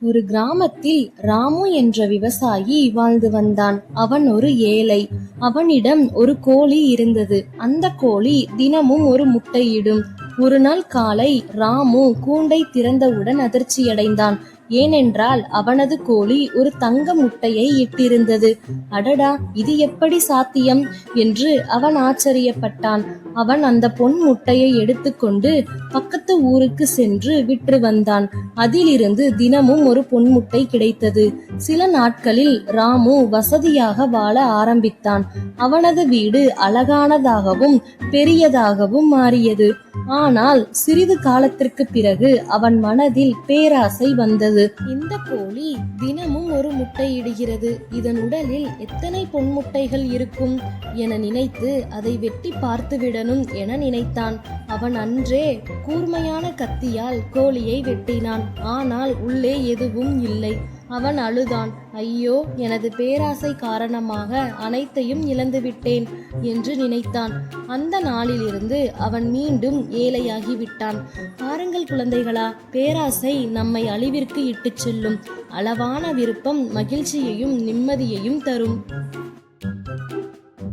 ஒரு கிராமத்தில் ராமு என்ற விவசாயி வாழ்ந்து வந்தான். அவன் ஒரு ஏழை. அவனிடம் ஒரு கோழி இருந்தது. அந்த கோழி தினமும் ஒரு முட்டையிடும். ஒரு நாள் காலை ராமு கூண்டை திறந்தவுடன் அதிர்ச்சியடைந்தான். ஏனென்றால் அவனது கோழி ஒரு தங்க முட்டையை இட்டிருந்தது. அடடா இது எப்படி சாத்தியம் என்று அவன் ஆச்சரியப்பட்டான். அவன் அந்த பொன் முட்டையை எடுத்துக்கொண்டு பக்கத்து ஊருக்கு சென்று விற்று வந்தான். அதிலிருந்து தினமும் ஒரு பொன் முட்டை கிடைத்தது. சில நாட்களில் ராமு வசதியாக வாழ ஆரம்பித்தான். அவனது வீடு அழகானதாகவும் பெரியதாகவும் மாறியது. ஆனால் சிறிது காலத்திற்கு பிறகு அவன் மனதில் பேராசை வந்தது. இந்த கோழி தினமும் ஒரு முட்டையிடுகிறது. இதன் உடலில் எத்தனை பொன் முட்டைகள் இருக்கும் என நினைத்து அதை வெட்டி பார்த்துவிடணும் என நினைத்தான். அவன் அன்றே கூர்மையான கத்தியால் கோழியை வெட்டினான். ஆனால் உள்ளே எதுவும் இல்லை. அவன் அழுதான். ஐயோ எனது பேராசை காரணமாக அனைத்தையும் இழந்துவிட்டேன் என்று நினைத்தான். அந்த நாளிலிருந்து அவன் மீண்டும் ஏழையாகிவிட்டான். பாருங்கள் குழந்தைகளா பேராசை நம்மை அழிவிற்கு இட்டுச் செல்லும். அளவான விருப்பம் மகிழ்ச்சியையும் நிம்மதியையும் தரும்.